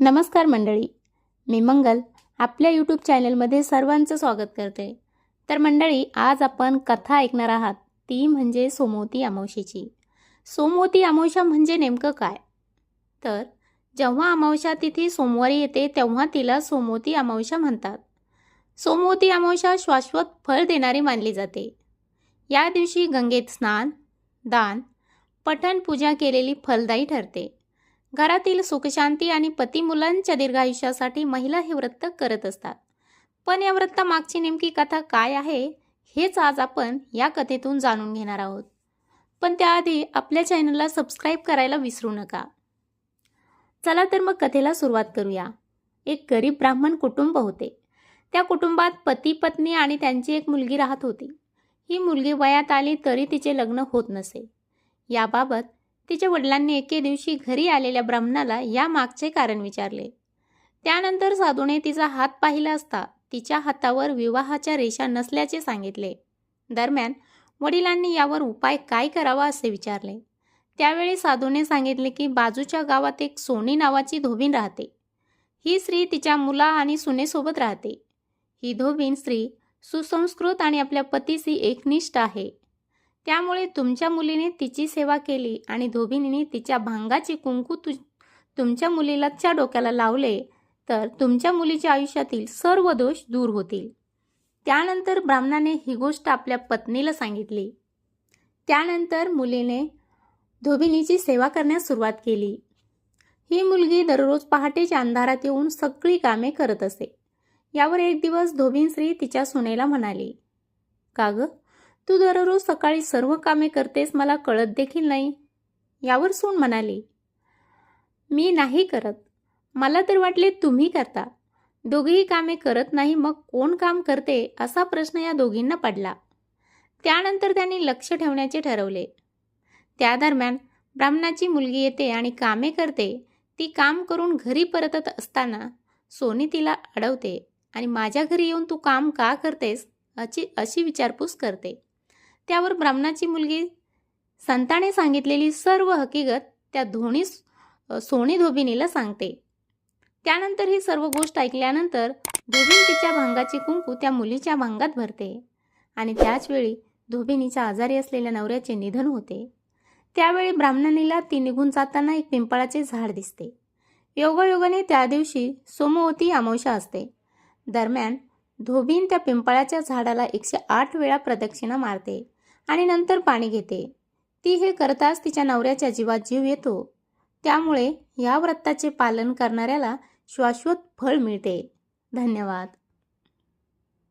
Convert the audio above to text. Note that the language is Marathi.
नमस्कार मंडळी. मी मंगल आपल्या यूट्यूब चॅनलमध्ये सर्वांचं स्वागत करते. तर मंडळी आज आपण कथा ऐकणार आहात. ती म्हणजे सोमवती अमावशेची सोमवती अमावस्या म्हणजे नेमकं काय? तर जेव्हा अमावस्या तिथी सोमवारी येते तेव्हा तिला सोमवती अमावस्या म्हणतात. सोमवती अमावस्या शाश्वत फळ देणारी मानली जाते. या दिवशी गंगेत स्नान दान पठण पूजा केलेली फलदायी ठरते. घरातील सुखशांती आणि पती मुलांच्या दीर्घायुष्यासाठी महिला हे व्रत करत असतात. पण या व्रतामागची नेमकी कथा काय आहे हेच आज आपण या कथेतून जाणून घेणार आहोत. पण त्याआधी आपल्या चॅनलला सबस्क्राईब करायला विसरू नका. चला तर मग कथेला सुरुवात करूया. एक गरीब ब्राह्मण कुटुंब होते. त्या कुटुंबात पती पत्नी आणि त्यांची एक मुलगी राहत होती. ही मुलगी वयात आली तरी तिचे लग्न होत नसे. याबाबत तिच्या वडिलांनी एके दिवशी घरी आलेल्या ब्राह्मणाला या मागचे कारण विचारले. त्यानंतर साधूने तिचा हात पाहिला असता तिच्या हातावर विवाहाच्या रेषा नसल्याचे सांगितले. दरम्यान वडिलांनी यावर उपाय काय करावा असे विचारले. त्यावेळी साधूने सांगितले की बाजूच्या गावात एक सोनी नावाची धोबीन राहते. ही स्त्री तिच्या मुला आणि सुनेसोबत राहते. ही धोबीन स्त्री सुसंस्कृत आणि आपल्या पतीशी एकनिष्ठ आहे. त्यामुळे तुमच्या मुलीने तिची सेवा केली आणि धोबिनीने तिच्या भांगाची कुंकू तु तुमच्या मुलीलाच्या डोक्याला लावले तर तुमच्या मुलीच्या आयुष्यातील सर्व दोष दूर होतील. त्यानंतर ब्राह्मणाने ही गोष्ट आपल्या पत्नीला सांगितली. त्यानंतर मुलीने धोबिनीची सेवा करण्यास सुरुवात केली. ही मुलगी दररोज पहाटेच्या अंधारात येऊन सगळी कामे करत असे. यावर एक दिवस धोबीन श्री तिच्या सुनेला म्हणाली का गं? तू दररोज सकाळी सर्व कामे करतेस मला कळत देखील नाही. यावर सून म्हणाली. मी नाही करत. मला तर वाटले तुम्ही करता. दोघेही कामे करत नाही मग कोण काम करते असा प्रश्न या दोघींना पडला. त्यानंतर त्यांनी लक्ष ठेवण्याचे ठरवले. त्या दरम्यान ब्राह्मणाची मुलगी येते आणि कामे करते. ती काम करून घरी परतत असताना सोनी तिला अडवते आणि माझ्या घरी येऊन तू काम का करतेस अशी अशी विचारपूस करते. त्यावर ब्राह्मणाची मुलगी संताने सांगितलेली सर्व हकीकत त्या धोणी सोनी धोबिनीला सांगते. त्यानंतर ही सर्व गोष्ट ऐकल्यानंतर धोबिन तिच्या भांगाची कुंकू त्या मुलीच्या भांगात भरते आणि त्याचवेळी धोबिनीच्या आजारी असलेल्या नवऱ्याचे निधन होते. त्यावेळी ब्राह्मणीला ती निघून जाताना एक पिंपळाचे झाड दिसते. योगायोगाने त्या दिवशी सोमवती अमावशा असते. दरम्यान धोबीन त्या पिंपळाच्या झाडाला एकशे आठ वेळा प्रदक्षिणा मारते. आणि नंतर पाणी घेते. ती हे करताच तिच्या नवऱ्याच्या जीवात जीव येतो. त्यामुळे या व्रताचे पालन करणाऱ्याला शाश्वत फळ मिळते. धन्यवाद.